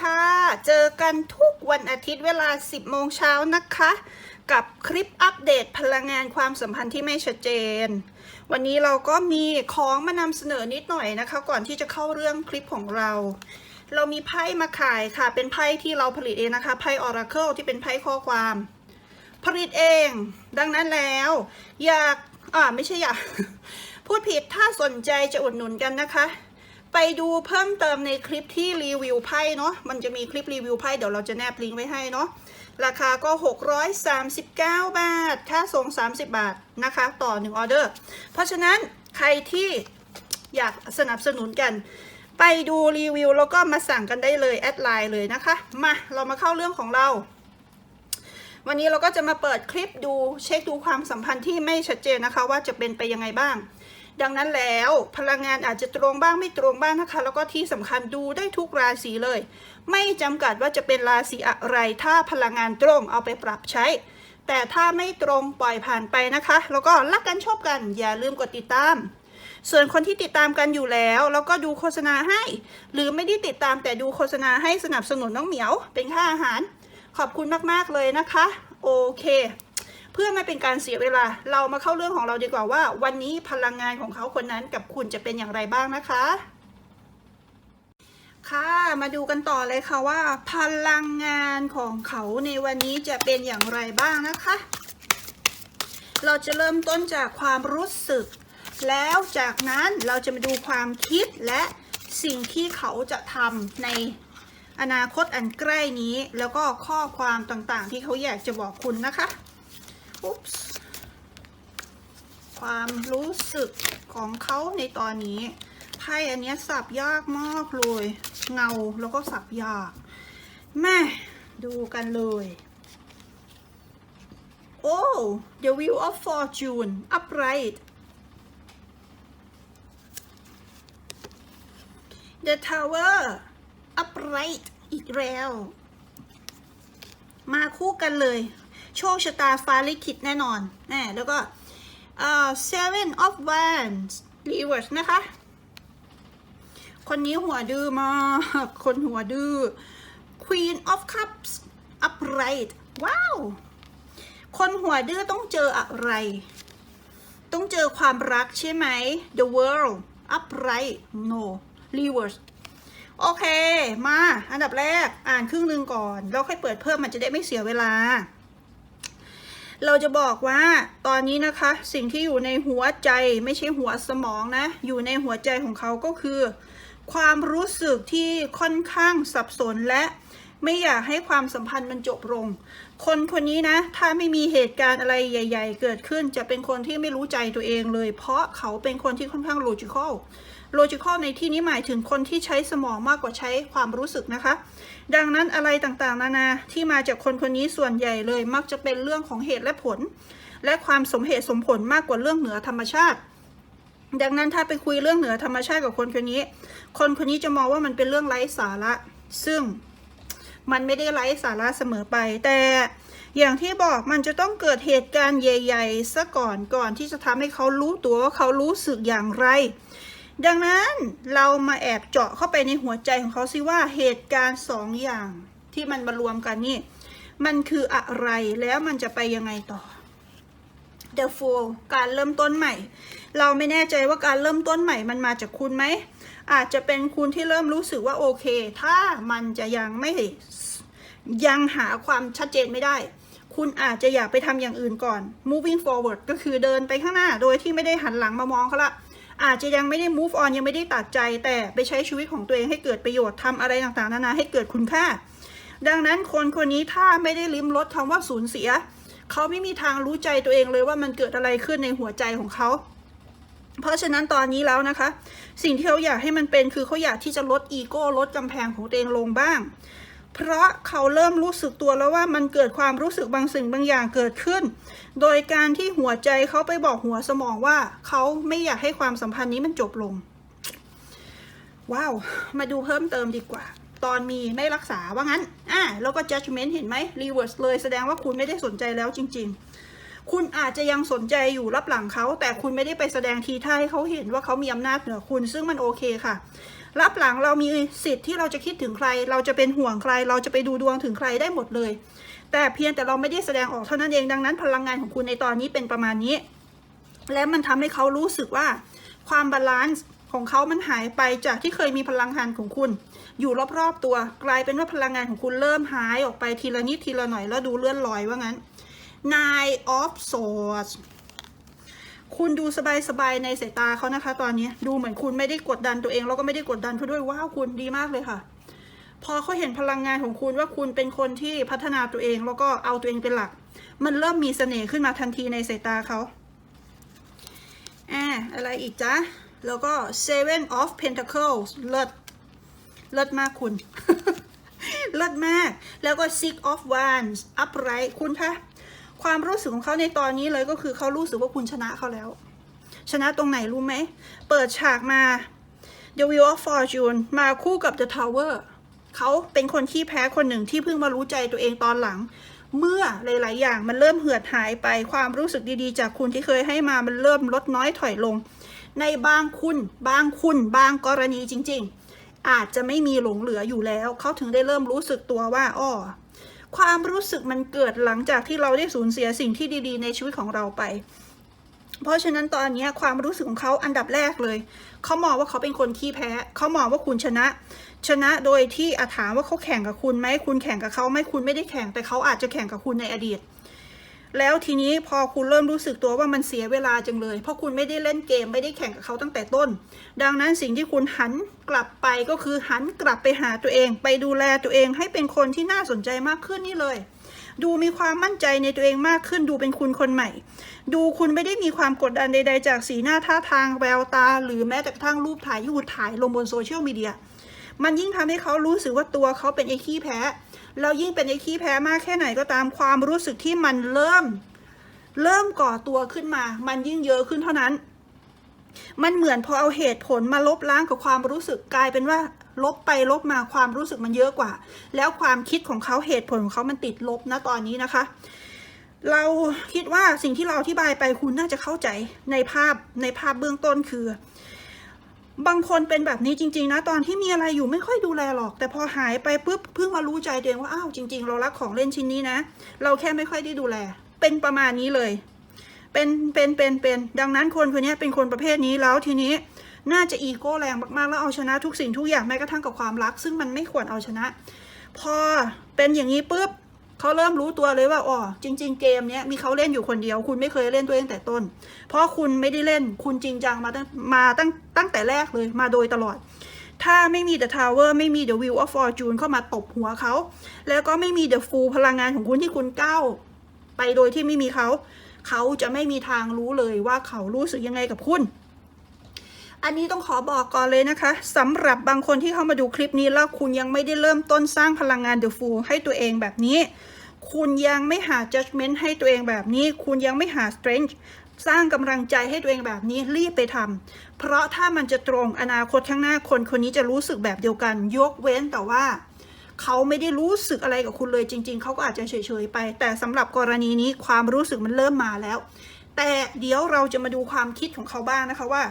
ค่ะ เจอกันทุกวันอาทิตย์เวลา 10 โมงเช้านะคะ กับคลิปอัปเดตพลังงานความสัมพันธ์ที่ไม่ชัดเจน วันนี้เราก็มีของมานำเสนอนิดหน่อยนะคะ ก่อนที่จะเข้าเรื่องคลิปของเรา เรามีไพ่มาขายค่ะ เป็นไพ่ที่เราผลิตเองนะคะ ไพ่ Oracle ที่เป็นไพ่ข้อความ ผลิตเอง ดังนั้นแล้ว อยาก อ่าไม่ใช่อยาก พูดผิด ถ้าสนใจจะอุดหนุนกันนะคะ ไปดูเพิ่มเติมในคลิปที่รีวิวไพ่เนาะ มันจะมีคลิปรีวิวไพ่เดี๋ยวเราจะแนบลิงก์ไว้ให้เนาะ ราคาก็ 639 บาท ค่าส่ง 30 บาทนะคะ ต่อ 1 ออเดอร์ เพราะฉะนั้นใครที่อยากสนับสนุนกัน ไปดูรีวิวแล้วก็มาสั่งกันได้เลย แอดไลน์เลยนะคะ มาเรามาเข้าเรื่องของเรา วันนี้เราก็จะมาเปิดคลิปดูเช็คดูความสัมพันธ์ที่ไม่ชัดเจนนะคะ ว่าจะเป็นไปยังไงบ้าง ดังนั้นแล้วพลังงานอาจจะตรงบ้างไม่ตรงบ้างนะคะ แล้วก็ที่สำคัญดูได้ทุกราศีเลย ไม่จำกัดว่าจะเป็นราศีอะไรถ้าพลังงานตรงเอาไปปรับใช้ แต่ถ้าไม่ตรงปล่อยผ่านไปนะคะ แล้วก็รักกันชอบกันอย่าลืมกดติดตาม ส่วนคนที่ติดตามกันอยู่แล้ว แล้วก็ดูโฆษณาให้ หรือไม่ได้ติดตามแต่ดูโฆษณาให้สนับสนุนน้องเหมียว เป็นค่าอาหาร ขอบคุณมากๆเลยนะคะ โอเค เพื่อไม่เป็นการเสียเวลา เรามาเข้าเรื่องของเราดีกว่าว่า วันนี้พลังงานของเขาคนนั้นกับคุณจะเป็นอย่างไรบ้างนะคะ ค่ะ มาดูกันต่อเลยค่ะว่า พลังงานของเขาในวันนี้จะเป็นอย่างไรบ้างนะคะ เราจะเริ่มต้นจากความรู้สึก แล้วจากนั้นเราจะมาดูความคิดและสิ่งที่เขาจะทำในอนาคตอันใกล้นี้ แล้วก็ข้อความต่างๆ ที่เขาอยากจะบอกคุณนะคะ ปส์ความรู้สึกของเขาในตอนนี้ไพ่อันนี้สับยากมากเลย เงาแล้วก็สับยาก แม่ดูกันเลย โอ้ The Wheel of Fortune upright The Tower upright อีกแล้ว มาคู่กันเลย โชคชะตาฟ้าลิขิตแน่นอนแน่แล้วก็เอ่อ Seven of Wands reverse นะคะ คนนี้หัวดื้อมาก คนหัวดื้อ Queen of Cups upright ว้าว คนหัวดื้อต้องเจออะไร ต้องเจอความรักใช่ไหม The world upright no reverse โอเค มา อันดับแรกอ่านครึ่งหนึ่งก่อน แล้วค่อยเปิดเพิ่มมันจะได้ไม่เสียเวลา เราจะบอกว่าตอนนี้นะคะ สิ่งที่อยู่ในหัวใจไม่ใช่หัวสมองนะ อยู่ในหัวใจของเขาก็คือ ความรู้สึกที่ค่อนข้างสับสนและไม่อยากให้ความสัมพันธ์มันจบลง คนคนนี้นะ ถ้าไม่มีเหตุการณ์อะไรใหญ่ ๆ เกิดขึ้น จะเป็นคนที่ไม่รู้ใจตัวเองเลย เพราะเขาเป็นคนที่ค่อนข้าง logical logical ในที่นี้หมายถึงคนที่ใช้สมองมากกว่าใช้ความรู้สึกนะคะ ดังนั้นอะไรต่างๆ นานาที่มาจากคนคนนี้ส่วนใหญ่เลย มักจะเป็นเรื่องของเหตุและผล และความสมเหตุสมผลมากกว่าเรื่องเหนือธรรมชาติ ดังนั้นถ้าไปคุยเรื่องเหนือธรรมชาติกับคนคนนี้ คนคนนี้จะมองว่ามันเป็นเรื่องไร้สาระ ซึ่งมันไม่ได้ไร้สาระเสมอไป แต่อย่างที่บอกมันจะต้องเกิดเหตุการณ์ใหญ่ ๆ ซะก่อนก่อนที่จะทำให้เขารู้ตัวว่าเขารู้สึกอย่างไร ดังนั้นเรามาแอบเจาะเข้าไปในหัวใจของเขาสิว่าเหตุการณ์สองอย่างที่มันมารวมกันนี่ มันคืออะไรแล้วมันจะไปยังไงต่อ The Fool การเริ่มต้นใหม่ เราไม่แน่ใจว่าการเริ่มต้นใหม่มันมาจากคุณไหม อาจจะเป็นคุณที่เริ่มรู้สึกว่าโอเค ถ้ามันจะยังไม่ยังหาความชัดเจนไม่ได้ คุณอาจจะอยากไปทำอย่างอื่นก่อน moving forward ก็คือเดินไปข้างหน้าโดยที่ไม่ได้หันหลังมามองเขาละ อาจจะยังไม่ได้ move on ยังไม่ได้ตัดใจ แต่ไปใช้ชีวิตของตัวเองให้เกิดประโยชน์ทำอะไรต่างๆ นานาให้เกิดคุณค่า ดังนั้นคนคนนี้ถ้าไม่ได้ลิ้มรสคำว่าสูญเสีย เขาไม่มีทางรู้ใจตัวเองเลยว่ามันเกิดอะไรขึ้นในหัวใจของเขา เพราะฉะนั้นตอนนี้แล้วนะคะ สิ่งที่เขาอยากให้มันเป็นคือเขาอยากที่จะลดอีโก้ลดกำแพงของตัวเองลงบ้าง เพราะเขาเริ่มรู้สึกตัวแล้วว่ามันเกิดความรู้สึกบางสิ่งบางอย่างเกิดขึ้น โดยการที่หัวใจเขาไปบอกหัวสมองว่าเขาไม่อยากให้ความสัมพันธ์นี้มันจบลง ว้าว มาดูเพิ่มเติมดีกว่า ตอนมีไม่รักษาว่างั้น อะแล้วก็ judgment เห็นไหม reverse เลยแสดงว่าคุณไม่ได้สนใจแล้วจริง ๆคุณอาจจะยังสนใจอยู่รับหลังเขา แต่คุณไม่ได้ไปแสดงทีท่าให้เขาเห็นว่าเขามีอำนาจเหนือคุณ ซึ่งมันโอเคค่ะ รับหลังเรามีสิทธิ์ที่เราจะคิดถึงใคร เราจะเป็นห่วงใคร เราจะไปดูดวงถึงใครได้หมดเลย แต่เพียงแต่เราไม่ได้แสดงออกเท่านั้นเองดังนั้น พลังงานของคุณในตอนนี้เป็นประมาณนี้ และมันทำให้เขารู้สึกว่า ความบาลานซ์ของเขามันหายไปจากที่เคยมีพลังงานของคุณ อยู่รอบๆตัว กลายเป็นว่าพลังงานของคุณเริ่มหายออกไปทีละนิดทีละหน่อยแล้วดูเลื่อนลอยว่างั้น Nine of Swords คุณดูสบายๆในสายตาเขานะคะ ตอนนี้ดูเหมือนคุณไม่ได้กดดันตัวเอง แล้วก็ไม่ได้กดดันเขาด้วยว้าวคุณดีมากเลยค่ะ พอเขาเห็นพลังงานของคุณว่าคุณเป็นคนที่พัฒนาตัวเอง แล้วก็เอาตัวเองเป็นหลัก มันเริ่มมีเสน่ห์ขึ้นมาทันทีในสายตาเขาอ่าอะไรอีกจ๊ะ แล้วก็ Seven of Pentacles เลิศเลิศมากคุณเลิศมาก แล้วก็ Six of Wands upright คุณคะ ความรู้สึกของเขาในตอนนี้เลยก็คือเขารู้สึกว่าคุณชนะเขาแล้ว ชนะตรงไหนรู้ไหม เปิดฉากมา The Wheel of Fortune มาคู่กับ The Tower เขาเป็นคนที่แพ้คนหนึ่งที่เพิ่งมารู้ใจตัวเองตอนหลัง เมื่อหลาย ๆ อย่างมันเริ่มเหือดหายไปความรู้สึกดีๆ จากคุณที่เคยให้มามันเริ่มลดน้อยถอยลง ในบางคุณบางคุณบางกรณีจริง ๆ อาจจะไม่มีหลงเหลืออยู่แล้ว เขาถึงได้เริ่มรู้สึกตัวว่าอ้อ ความรู้สึกมันเกิดหลังจากที่เราได้สูญเสียสิ่งที่ดี ๆ ในชีวิตของเราไป เพราะฉะนั้นตอนนี้ความรู้สึกของเขาอันดับแรกเลย เขามองว่าเขาเป็นคนขี้แพ้ เขามองว่าคุณชนะ ชนะโดยที่อาถามว่าเขาแข่งกับคุณไหม คุณแข่งกับเขาไหมคุณไม่ได้แข่ง แต่เขาอาจจะแข่งกับคุณในอดีต แล้วทีนี้พอคุณเริ่มรู้สึกตัวว่ามันเสียเวลาจังเลย เพราะคุณไม่ได้เล่นเกมไม่ได้แข่งกับเขาตั้งแต่ต้น ดังนั้นสิ่งที่คุณหันกลับไปก็คือหันกลับไปหาตัวเอง ไปดูแลตัวเองให้เป็นคนที่น่าสนใจมากขึ้นนี่เลย ดูมีความมั่นใจในตัวเองมากขึ้น ดูเป็นคุณคนใหม่ ดูคุณไม่ได้มีความกดดันใด ๆ จากสีหน้าท่าทางแววตา หรือแม้แต่กระทั่งรูปถ่ายที่คุณถ่ายลงบนโซเชียลมีเดียมันยิ่งทำให้เขารู้สึกว่าตัวเขาเป็นไอ้ขี้แพ้ แล้วยิ่งเป็นไอ้ขี้แพ้มากแค่ไหนก็ตามความรู้สึกที่มันเริ่ม เริ่มก่อตัวขึ้นมา มันยิ่งเยอะขึ้นเท่านั้น มันเหมือนพอเอาเหตุผลมาลบล้างกับความรู้สึกกลายเป็นว่าลบไปลบมาความรู้สึกมันเยอะกว่า แล้วความคิดของเขาเหตุผลของเขามันติดลบนะตอนนี้นะคะ เราคิดว่าสิ่งที่เราอธิบายไปคุณน่าจะเข้าใจในภาพในภาพเบื้องต้นคือ บางคนเป็นแบบนี้จริง ๆ นะ ตอนที่มีอะไรอยู่ไม่ค่อยดูแลหรอก แต่พอหายไปปุ๊บเพิ่งมารู้ใจเองว่าอ้าวจริง ๆ เรารักของเล่นชิ้นนี้นะ เราแค่ไม่ค่อยได้ดูแล เป็นประมาณนี้เลย เป็นเป็นเป็นเป็นดังนั้นคนคนนี้เป็นคนประเภทนี้แล้วทีนี้น่าจะอีโก้แรงมากๆแล้วเอาชนะทุกสิ่งทุกอย่างแม้กระทั่งกับความรัก ซึ่งมันไม่ควรเอาชนะ พอเป็นอย่างนี้ปุ๊บ เขาเริ่มรู้ตัวเลยว่าอ๋อจริง ๆ เกมเนี้ยมีเขาเล่นอยู่คนเดียว คุณไม่เคยเล่นด้วยตั้งแต่ต้น เพราะคุณไม่ได้เล่นคุณจริงจังมาตั้งมาตั้งตั้งแต่แรกเลยมาโดยตลอด ถ้าไม่มี The Tower ไม่มี The Wheel of Fortune เข้ามาตบหัวเขา แล้วก็ไม่มี The Full พลังงานของคุณที่คุณก้าวไปโดยที่ไม่มีเขา เขาจะไม่มีทางรู้เลยว่าเขารู้สึกยังไงกับคุณ อันนี้ต้องขอบอกก่อนเลยนะคะสำหรับบางคนที่เข้ามาดูคลิปนี้แล้วคุณยังไม่ได้เริ่มต้นสร้างพลังงาน The Full ให้ตัวเองแบบนี้ คุณยังไม่หา judgment ให้ตัวเองแบบนี้ คุณยังไม่หา strength สร้างกำลังใจให้ตัวเองแบบนี้รีบไปทำเพราะถ้ามันจะตรงอนาคตข้างหน้าคนคนนี้จะรู้สึกแบบเดียวกัน ยกเว้นแต่ว่าเขาไม่ได้รู้สึกอะไรกับคุณเลยจริง ๆ เขาก็อาจจะเฉยๆไป แต่สำหรับกรณีนี้ความรู้สึกมันเริ่มมาแล้ว แต่เดี๋ยวเราจะมาดูความคิดของเขาบ้างนะคะว่า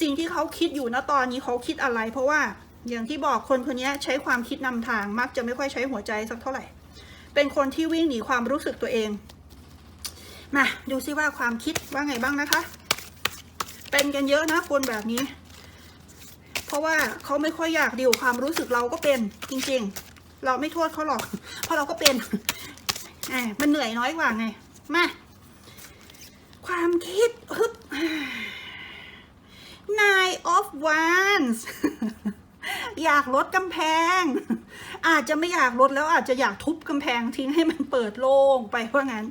สิ่งที่เขาคิดอยู่ณตอนนี้เขาคิดอะไร เพราะว่าอย่างที่บอกคนคนนี้ใช้ความคิดนำทางมักจะไม่ค่อยใช้หัวใจสักเท่าไหร่ เป็นคนที่วิ่งหนีความรู้สึกตัวเอง มาดูซิว่าความคิดว่าไงบ้างนะคะ เป็นกันเยอะนะคนแบบนี้ เพราะว่าเขาไม่ค่อยอยากดิวความรู้สึกเราก็เป็นจริง ๆ เราไม่โทษเขาหรอก เพราะเราก็เป็นแหมมันเหนื่อยน้อยกว่าไง มา ความคิดฮึบ Nine of Wands อยากลดกำแพง อาจจะไม่อยากลดแล้วอาจจะอยากทุบกำแพงทิ้งให้มันเปิดโล่งไปว่างั้น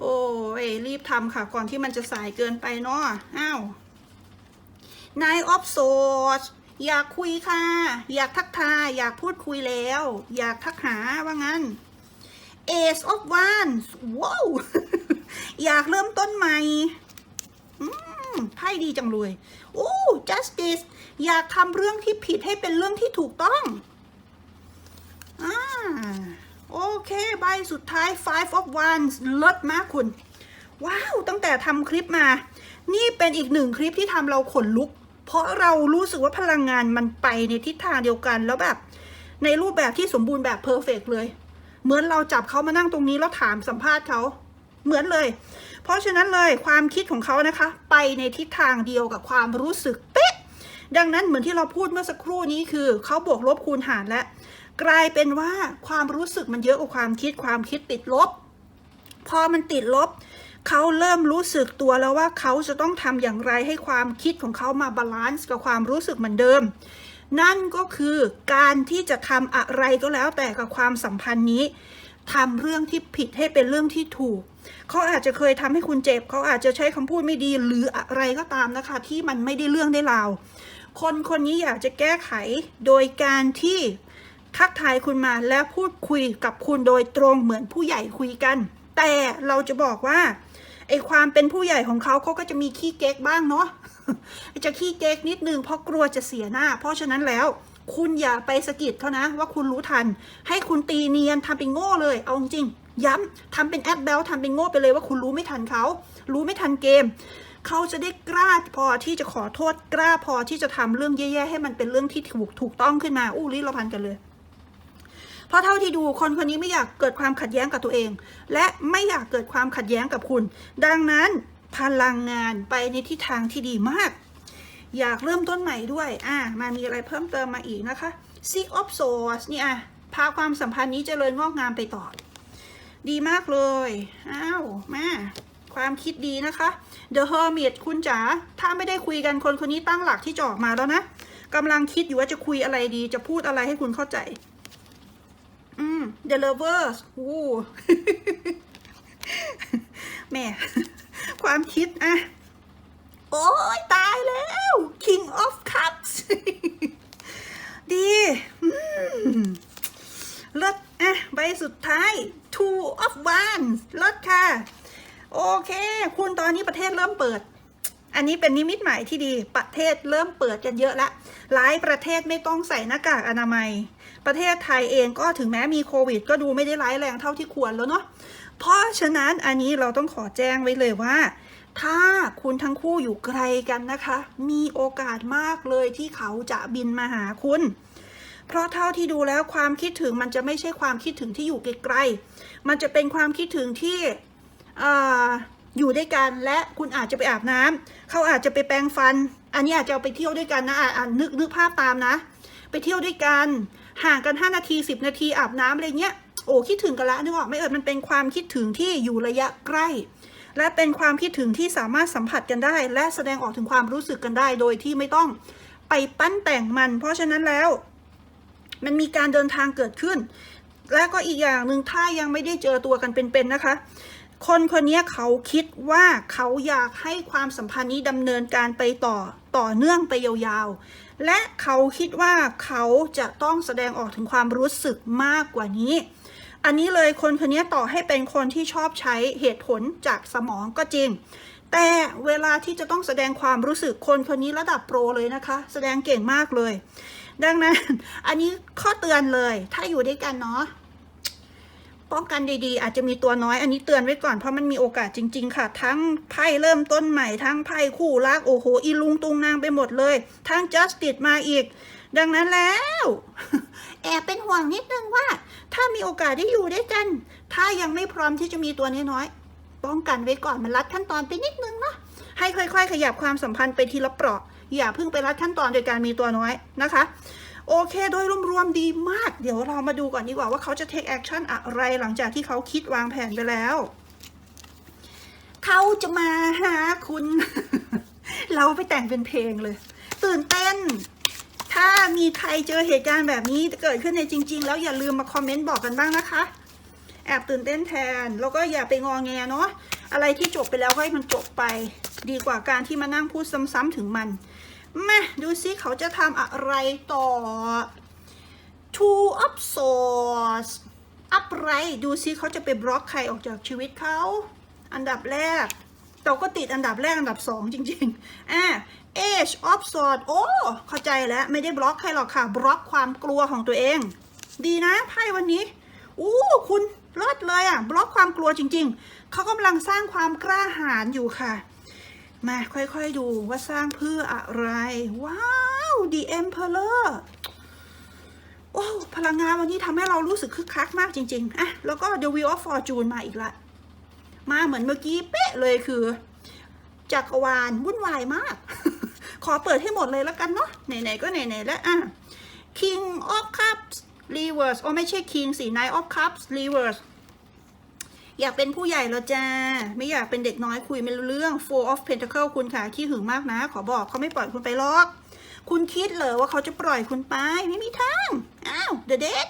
โอ้ยรีบทำค่ะ ก่อนที่มันจะสายเกินไปเนาะอ้าว Nine of Swords อยากคุยค่ะ อยากทักทาย อยากพูดคุยแล้ว อยากทักหาว่างั้น Ace of Wands ว้าว อยากเริ่มต้นใหม่ ไพ่ดีจังเลยโอ้ justice อยากทำเรื่องที่ผิดให้เป็นเรื่องที่ถูกต้องอ่าโอเค ใบสุดท้าย five of wands เลิศมากคุณ ว้าว ตั้งแต่ทำคลิปมา นี่เป็นอีกหนึ่งคลิปที่ทำเราขนลุก เพราะเรารู้สึกว่าพลังงานมันไปในทิศทางเดียวกันแล้วแบบ ในรูปแบบที่สมบูรณ์แบบเพอร์เฟกเลย เหมือนเราจับเขามานั่งตรงนี้แล้วถามสัมภาษณ์เขา เหมือนเลย เพราะฉะนั้นเลยความคิดของเขานะคะ ไปในทิศทางเดียวกับความรู้สึกเป๊ะ ดังนั้นเหมือนที่เราพูดเมื่อสักครู่นี้คือเขาบวกลบคูณหารและ กลายเป็นว่าความรู้สึกมันเยอะกว่าความคิดความคิดติดลบ พอมันติดลบเขาเริ่มรู้สึกตัวแล้วว่าเขาจะต้องทำอย่างไรให้ความคิดของเขามาบาลานซ์กับความรู้สึกเหมือนเดิม นั่นก็คือการที่จะทำอะไรก็แล้วแต่กับความสัมพันธ์นี้ทำเรื่องที่ผิดให้เป็นเรื่องที่ถูก เขาอาจจะเคยทำให้คุณเจ็บ เขาอาจจะใช้คำพูดไม่ดีหรืออะไรก็ตามนะคะ ที่มันไม่ได้เรื่องได้ราว คนคนนี้อยากจะแก้ไขโดยการที่ทักทายคุณมาและพูดคุยกับคุณโดยตรงเหมือนผู้ใหญ่คุยกัน แต่เราจะบอกว่าไอความเป็นผู้ใหญ่ของเขาเขาก็จะมีขี้เก๊กบ้างเนาะจะขี้เก๊กนิดนึงเพราะกลัวจะเสียหน้า เพราะฉะนั้นแล้วคุณอย่าไปสะกิดเขานะว่าคุณรู้ทัน ให้คุณตีเนียนทำเป็นโง่เลยเอาจริง ย้ำทำเป็นแอปเบลทำเป็นโง่ไปเลยว่าคุณรู้ไม่ทันเขา รู้ไม่ทันเกม เขาจะได้กล้าพอที่จะขอโทษกล้าพอที่จะทำเรื่องแย่ๆให้มันเป็นเรื่องที่ถูกถูกต้องขึ้นมา อู้ลิ้นเราพันกันเลยเพราะเท่าที่ดูคนคนนี้ไม่อยากเกิดความขัดแย้งกับตัวเอง และไม่อยากเกิดความขัดแย้งกับคุณ ดังนั้นพลังงานไปในทิศทางที่ดีมาก อยากเริ่มต้นใหม่ด้วย อะมามีอะไรเพิ่มเติมมาอีกนะคะ Seek of Souls นี่อะพาความสัมพันธ์นี้เจริญงอกงามไปต่อ ดีมากเลย อ้าวมาความคิดดีนะคะ The Hermit คุณจ๋า ถ้าไม่ได้คุยกันคนคนนี้ตั้งหลักที่จะออกมาแล้วนะกำลังคิดอยู่ว่าจะคุยอะไรดี จะพูดอะไรให้คุณเข้าใจ อืม The Lovers อู้แม่ ความคิดอะโอ้ยตายแล้ว King of Cups ดี เลิศ อะใบสุดท้าย Two of Wands ลิศค่ะ โอเค คุณตอนนี้ประเทศเริ่มเปิด อันนี้เป็นนิมิตหมายที่ดี ประเทศเริ่มเปิดกันเยอะละ หลายประเทศไม่ต้องใส่หน้ากากอนามัย ประเทศไทยเองก็ถึงแม้มีโควิด ก็ดูไม่ได้ร้ายแรงเท่าที่ควรแล้วเนาะ เพราะฉะนั้นอันนี้เราต้องขอแจ้งไว้เลยว่าถ้าคุณทั้งคู่อยู่ไกลกันนะคะ มีโอกาสมากเลยที่เขาจะบินมาหาคุณ เพราะเท่าที่ดูแล้วความคิดถึงมันจะไม่ใช่ความคิดถึงที่อยู่ไกลๆมันจะเป็นความคิดถึงที่ออยู่ด้วยกันและคุณอาจจะไปอาบน้ำเขาอาจจะไปแปรงฟัน อันนี้อาจจะไปเที่ยวด้วยกันนะอะอะนึกนึกภาพตามนะ ไปเที่ยวด้วยกันห่างกัน 5 นาที 10 นาทีอาบน้ำอะไรเงี้ยโอ้คิดถึงกันละนึกออกไม่เออมันเป็นความคิดถึงที่อยู่ระยะใกล้ และเป็นความคิดถึงที่สามารถสัมผัสกันได้ และแสดงออกถึงความรู้สึกกันได้ โดยที่ไม่ต้องไปปั้นแต่งมัน เพราะฉะนั้นแล้ว มันมีการเดินทางเกิดขึ้น และก็อีกอย่างหนึ่งถ้ายังไม่ได้เจอตัวกันเป็นๆนะคะ คนคนนี้เขาคิดว่าเขาอยากให้ความสัมพันธ์นี้ดำเนินการไปต่อต่อเนื่องไปยาวๆ และเขาคิดว่าเขาจะต้องแสดงออกถึงความรู้สึกมากกว่านี้อันนี้เลยคนคนนี้ต่อให้เป็นคนที่ชอบใช้เหตุผลจากสมองก็จริง แต่เวลาที่จะต้องแสดงความรู้สึกคนคนนี้ระดับโปรเลยนะคะ แสดงเก่งมากเลย ดังนั้น อันนี้ข้อเตือนเลย ถ้าอยู่ด้วยกันเนาะป้องกันดีๆ อาจจะมีตัวน้อย อันนี้เตือนไว้ก่อนเพราะมันมีโอกาสจริง ๆ ค่ะ ทั้งไพ่เริ่มต้นใหม่ทั้งไพ่คู่รักโอ้โหอีลุงตุงนางไปหมดเลย ทั้ง justice มาอีก ดังนั้นแล้ว แอบเป็นห่วงนิดนึงว่า ถ้ามีโอกาสได้อยู่ด้วยกัน ถ้ายังไม่พร้อมที่จะมีตัวน้อยๆป้องกันไว้ก่อนมันรัดขั้นตอนไปนิดนึงเนาะให้ค่อย ๆ ขยับความสัมพันธ์ไปทีละเปราะ อย่าเพิ่งไปรัดขั้นตอนโดยการมีตัวน้อยนะคะ โอเค โดยรวมๆดีมาก เดี๋ยวเรามาดูก่อนดีกว่าว่าเขาจะ take action อะไรหลังจากที่เขาคิดวางแผนไปแล้ว เขาจะมาหาคุณ เราไปแต่งเป็นเพลงเลย ตื่นเต้นถ้ามีใครเจอเหตุการณ์แบบนี้เกิดขึ้นในจริง ๆ แล้วอย่าลืมมาคอมเมนต์บอกกันบ้างนะคะ แอบตื่นเต้นแทน แล้วก็อย่าไปงอแงเนาะอะไรที่จบไปแล้วให้มันจบไป ดีกว่าการที่มานั่งพูดซ้ำๆถึงมัน มาดูซิเขาจะทำอะไรต่อ Two of Swords อัพไรดูซิเขาจะไปบล็อกใครออกจากชีวิตเขาอันดับแรกเราก็ติดอันดับแรกอันดับสองจริงๆอะ Age of Swords โอ้เข้าใจแล้วไม่ได้บล็อกใครหรอกค่ะ บล็อกความกลัวของตัวเอง ดีนะไพ่วันนี้อู้คุณลดเลยอะ บล็อกความกลัวจริง ๆ เขากำลังสร้างความกล้าหาญอยู่ค่ะ มาค่อยๆดูว่าสร้างเพื่ออะไร ว้าว The Emperor โอ้พลังงานวันนี้ทำให้เรารู้สึกคึกคักมากจริง ๆอะแล้วก็ The Wheel of Fortune มาอีกละ มาเหมือนเมื่อกี้เป๊ะเลยคือจักรวาลวุ่นวายมาก ขอเปิดให้หมดเลยแล้วกันเนาะไหนๆก็ไหนๆแล้วอะ King of Cups Reverse โอ้ไม่ใช่ King สิ Knight of Cups Reverse อยากเป็นผู้ใหญ่แล้วจ้า ไม่อยากเป็นเด็กน้อยคุยไม่รู้เรื่อง Four of Pentacle คุณค่ะขี้หึงมากนะ ขอบอกเขาไม่ปล่อยคุณไปหรอก คุณคิดเหรอว่าเขาจะปล่อยคุณไป ไม่มีทาง อ้าว The Dead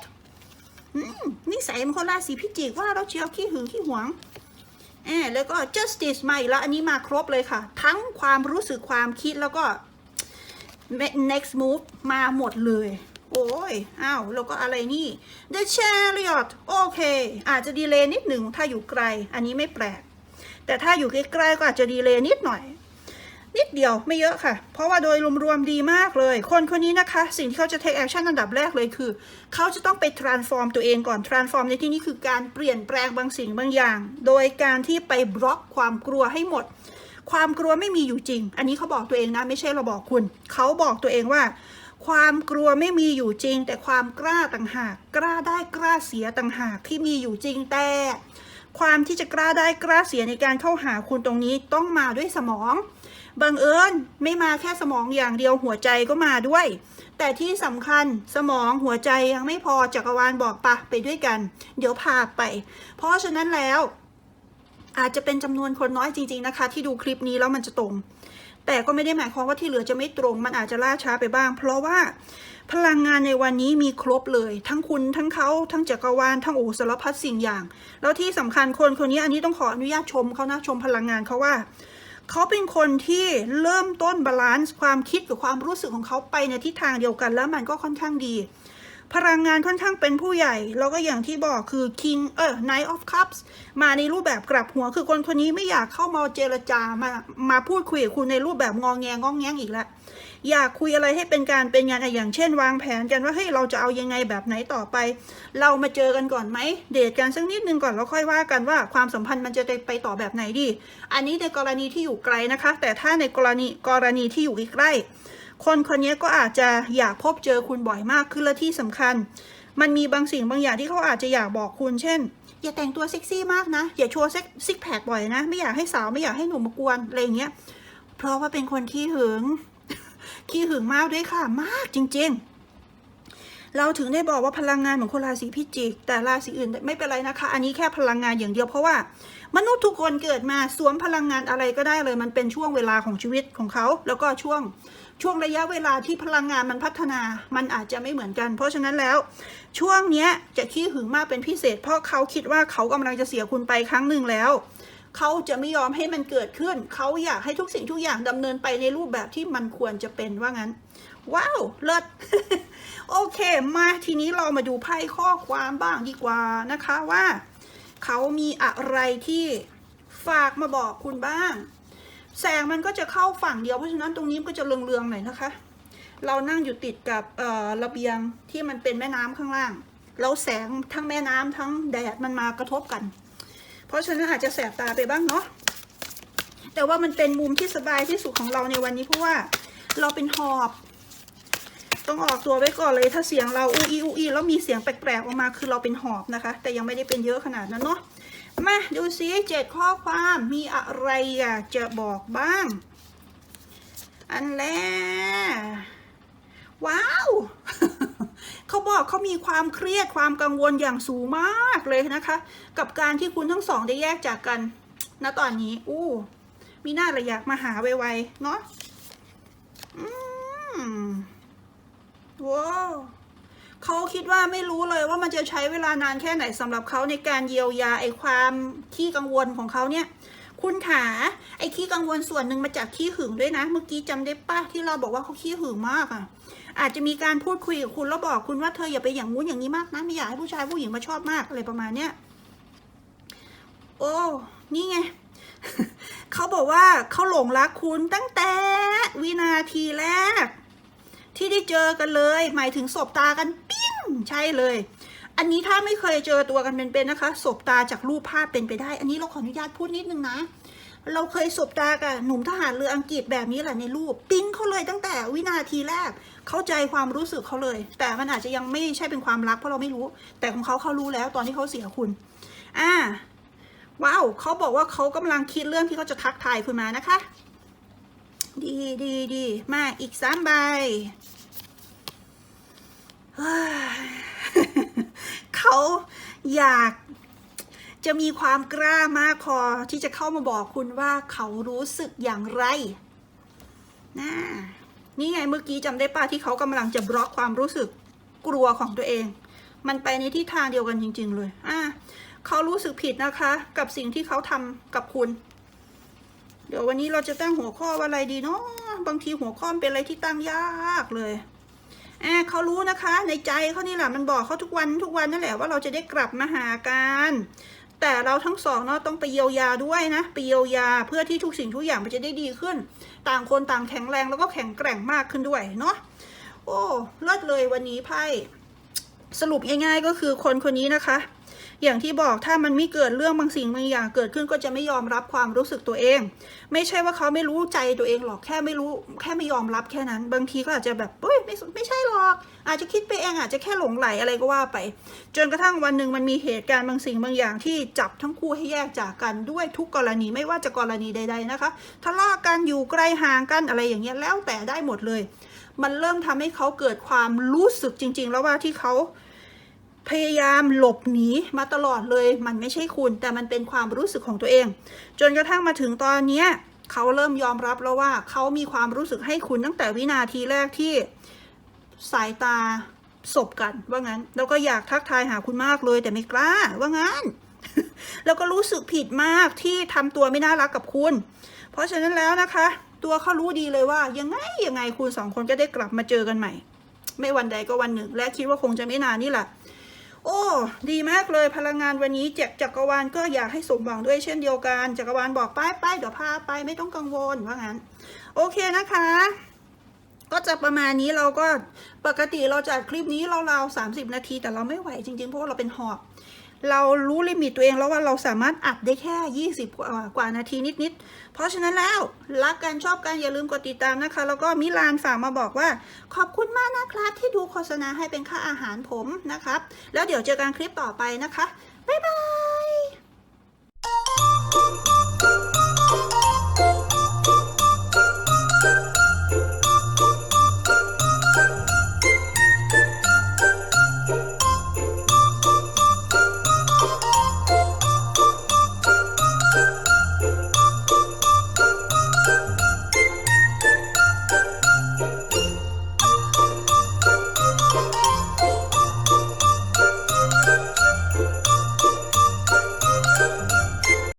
นิสัยมันคนราศีพิจิกว่าเราเชียวขี้หึงขี้หวงแอบแล้วก็ justice มาอีกแล้ว อันนี้มาครบเลยค่ะ ทั้งความรู้สึกความคิดแล้วก็ next move มาหมดเลย โอ้ยอ้าวแล้วก็อะไรนี่ the chariot โอเค อาจจะดีเลย์นิดหนึ่งถ้าอยู่ไกล อันนี้ไม่แปลก แต่ถ้าอยู่ใกล้ๆก็อาจจะดีเลย์นิดหน่อย นิดเดียวไม่เยอะค่ะ เพราะว่าโดยรวมๆดีมากเลย คนคนนี้นะคะ สิ่งที่เขาจะ take action อันดับแรกเลยคือ เขาจะต้องไป transform ตัวเองก่อน transform ในที่นี้คือการเปลี่ยนแปลงบางสิ่งบางอย่าง โดยการที่ไปบล็อกความกลัวให้หมดความกลัวไม่มีอยู่จริง อันนี้เขาบอกตัวเองนะ ไม่ใช่เราบอกคุณ เขาบอกตัวเองว่า ความกลัวไม่มีอยู่จริง แต่ความกล้าต่างหาก กล้าได้กล้าเสียต่างหากที่มีอยู่จริงแต่ ความที่จะกล้าได้กล้าเสียในการเข้าหาคุณตรงนี้ต้องมาด้วยสมองบังเอิญไม่มาแค่สมองอย่างเดียวหัวใจก็มาด้วย แต่ที่สำคัญสมองหัวใจยังไม่พอจักรวาลบอกปะไปด้วยกัน เดี๋ยวพาไป เพราะฉะนั้นแล้ว อาจจะเป็นจำนวนคนน้อยจริง ๆนะคะ ที่ดูคลิปนี้แล้วมันจะตรง แต่ก็ไม่ได้หมายความว่าที่เหลือจะไม่ตรง มันอาจจะล่าช้าไปบ้าง เพราะว่าพลังงานในวันนี้มีครบเลย ทั้งคุณทั้งเขาทั้งจักรวาลทั้งโอ้สารพัดสิ่งอย่าง แล้วที่สำคัญคนคนนี้อันนี้ต้องขออนุญาตชมเขานะชมพลังงานเขาว่าเขาเป็นคนที่เริ่มต้นบาลานซ์ความคิดกับความรู้สึกของเขาไปในทิศทางเดียวกัน แล้วมันก็ค่อนข้างดี พลังงานค่อนข้างเป็นผู้ใหญ่ แล้วก็อย่างที่บอกคือ King เออ Knight of Cups มาในรูปแบบกลับหัว คือคนคนนี้ไม่อยากเข้ามาเจรจามามาพูดคุยกับคุณในรูปแบบงองแงงองแงงอีกแล้วอยากคุยอะไรให้เป็นการเป็นงานอะอย่างเช่น วางแผนกันว่าเฮ้ยเราจะเอายังไงแบบไหนต่อไป เรามาเจอกันก่อนไหมเดทกันสักนิดนึงก่อนแล้วค่อยว่ากันว่าความสัมพันธ์มันจะไปต่อแบบไหนดี อันนี้ในกรณีที่อยู่ไกลนะคะ แต่ถ้าในกรณีกรณีที่อยู่ใกล้ คนคนนี้ก็อาจจะอยากพบเจอคุณบ่อยมากขึ้นและที่สำคัญ มันมีบางสิ่งบางอย่างที่เขาอาจจะอยากบอกคุณเช่น อย่าแต่งตัวเซ็กซี่มากนะ อย่าโชว์เซ็กซิกแพคบ่อยนะ ไม่อยากให้สาวไม่อยากให้หนุ่มมากวนอะไรอย่างเงี้ยเพราะว่าเป็นคนขี้หึงขี้หึงมากด้วยค่ะมากจริง ๆเราถึงได้บอกว่าพลังงานของคนราศีพิจิก แต่ราศีอื่นไม่เป็นไรนะคะ อันนี้แค่พลังงานอย่างเดียวเพราะว่า มนุษย์ทุกคนเกิดมาสวมพลังงานอะไรก็ได้เลย มันเป็นช่วงเวลาของชีวิตของเขา แล้วก็ช่วง ช่วงระยะเวลาที่พลังงานมันพัฒนา มันอาจจะไม่เหมือนกัน เพราะฉะนั้นแล้ว ช่วงเนี้ยจะขี้หึงมากเป็นพิเศษ เพราะเขาคิดว่าเขากำลังจะเสียคุณไปครั้งหนึ่งแล้ว เขาจะไม่ยอมให้มันเกิดขึ้น เขาอยากให้ทุกสิ่งทุกอย่างดำเนินไปในรูปแบบที่มันควรจะเป็นว่างั้น ว้าวเลิศโอเค มาทีนี้เรามาดูไพ่ข้อความบ้างดีกว่านะคะว่า เขามีอะไรที่ฝากมาบอกคุณบ้าง แสงมันก็จะเข้าฝั่งเดียวเพราะฉะนั้นตรงนี้ก็จะเรืองๆหน่อยนะคะ เรานั่งอยู่ติดกับระเบียงที่มันเป็นแม่น้ำข้างล่าง แล้วแสงทั้งแม่น้ำทั้งแดดมันมากระทบกัน เพราะฉะนั้นอาจจะแสบตาไปบ้างเนาะแต่ว่ามันเป็นมุมที่สบายที่สุดของเราในวันนี้เพราะว่าเราเป็นหอบ ต้องออกตัวไว้ก่อนเลยถ้าเสียงเราอูอีอูอีแล้วมีเสียงแปลกๆออกมาคือเราเป็นหอบนะคะ แต่ยังไม่ได้เป็นเยอะขนาดนั้นเนาะ มาดูซิเจ็ดข้อความมีอะไรอยากจะบอกบ้าง อันแรกว้าวเขาบอกเขามีความเครียดความกังวลอย่างสูงมากเลยนะคะ กับการที่คุณทั้งสองได้แยกจากกันณตอนนี้อู้มีหน้าระอยากมาหาไวๆเนาะอืมว้าว เขาคิดว่าไม่รู้เลยว่ามันจะใช้เวลานานแค่ไหนสำหรับเขาในการเยียวยาไอ้ความขี้กังวลของเขาเนี่ย คุณขาไอ้ขี้กังวลส่วนหนึ่งมาจากขี้หึงด้วยนะ เมื่อกี้จำได้ป้าที่เราบอกว่าเขาขี้หึงมากอะ่ะ อาจจะมีการพูดคุยกับคุณแล้วบอกคุณว่าเธออย่าไปอย่างงู้นอย่างนี้มากนะไม่อยากให้ผู้ชายผู้หญิงมาชอบมากอะไรประมาณเนี้ยโอ้นี่ไงเขาบอกว่าเขาหลงรักคุณตั้งแต่วินาทีแรก ที่ได้เจอกันเลย หมายถึงสบตากันปิ้งใช่เลย อันนี้ถ้าไม่เคยเจอตัวกันเป็นๆนะคะสบตาจากรูปภาพเป็นไปได้ อันนี้เราขออนุญาตพูดนิดนึงนะ เราเคยสบตากับหนุ่มทหารเรืออังกฤษแบบนี้แหละในรูป ปิ๊งเขาเลยตั้งแต่วินาทีแรกเข้าใจความรู้สึกเขาเลย แต่มันอาจจะยังไม่ใช่เป็นความรักเพราะเราไม่รู้ แต่ของเขาเขารู้แล้วตอนที่เขาเสียคุณอ่าว้าวเขาบอกว่าเขากำลังคิดเรื่องที่เขาจะทักทายคุณมานะคะ ดีดีดีมาอีกสามใบเขาอยากจะมีความกล้ามากพอที่จะเข้ามาบอกคุณว่าเขารู้สึกอย่างไรนะนี่ไงเมื่อกี้จำได้ป้าที่เขากำลังจะบล็อกความรู้สึกกลัวของตัวเอง มันไปในทิศทางเดียวกันจริง ๆ เลย อ่าเขารู้สึกผิดนะคะ กับสิ่งที่เขาทำกับคุณ ดี๋ยววันนี้เราจะตั้งหัวข้อว่าอะไรดีเนาะบางทีหัวข้อเป็นอะไรที่ตั้งยากเลยแอ่าเขารู้นะคะ ในใจเขานี่แหละมันบอกเขาทุกวันทุกวันนั่นแหละว่าเราจะได้กลับมาหากันแต่เราทั้งสองเนาะต้องไปเยียวยาด้วยนะไปเยียวยาเพื่อที่ทุกสิ่งทุกอย่างมันจะได้ดีขึ้น ต่างคนต่างแข็งแรงแล้วก็แข็งแกร่งมากขึ้นด้วยเนาะโอ้เลิศเลยวันนี้ไพ่สรุปง่ายๆก็คือคนคนนี้นะคะ อย่างที่บอกถ้ามันไม่เกิดเรื่องบางสิ่งบางอย่างเกิดขึ้นก็จะไม่ยอมรับความรู้สึกตัวเอง ไม่ใช่ว่าเขาไม่รู้ใจตัวเองหรอกแค่ไม่รู้แค่ไม่ยอมรับแค่นั้น บางทีก็อาจจะแบบเฮ้ยไม่ไม่ใช่หรอก อาจจะคิดไปเองอาจจะแค่หลงไหลอะไรก็ว่าไป จนกระทั่งวันหนึ่งมันมีเหตุการณ์บางสิ่งบางอย่างที่จับทั้งคู่ให้แยกจากกันด้วยทุกกรณีไม่ว่าจะกรณีใด ๆนะคะทะเลาะกันอยู่ไกลห่างกันอะไรอย่างเงี้ยแล้วแต่ได้หมดเลย มันเริ่มทำให้เขาเกิดความรู้สึกจริง ๆ แล้วว่าที่เขา พยายามหลบหนีมาตลอดเลย มันไม่ใช่คุณ แต่มันเป็นความรู้สึกของตัวเอง จนกระทั่งมาถึงตอนเนี้ยเขาเริ่มยอมรับแล้วว่าเขามีความรู้สึกให้คุณตั้งแต่วินาทีแรกที่สายตาสบกันว่างั้น แล้วก็อยากทักทายหาคุณมากเลย แต่ไม่กล้าว่างั้น แล้วก็รู้สึกผิดมากที่ทำตัวไม่น่ารักกับคุณ เพราะฉะนั้นแล้วนะคะ ตัวเขารู้ดีเลยว่า ยังไงยังไงคุณสองคนก็ได้กลับมาเจอกันใหม่ ไม่วันใดก็วันหนึ่ง และคิดว่าคงจะไม่นานนี่แหละ โอ้ ดีมากเลยพลังงานวันนี้จากจักรวาลก็อยากให้สมหวังด้วยเช่นเดียวกัน จักรวาลบอกไปไปเดี๋ยวพาไปไม่ต้องกังวลว่างั้น โอเคนะคะ ก็จะประมาณนี้เราก็ปกติเราจัดคลิปนี้เราๆสามสิบนาที แต่เราไม่ไหวจริงๆเพราะว่าเราเป็นหอบ เรารู้ลิมิตตัวเองแล้วว่าเราสามารถอัดได้แค่ 20 กว่ากว่านาทีนิดๆ เพราะฉะนั้นแล้ว รักกันชอบกันอย่าลืมกดติดตามนะคะ แล้วก็มิลานฝากมาบอกว่า ขอบคุณมากนะครับที่ดูโฆษณาให้เป็นค่าอาหารผมนะครับ แล้วเดี๋ยวเจอกันคลิปต่อไปนะคะ บ๊ายบาย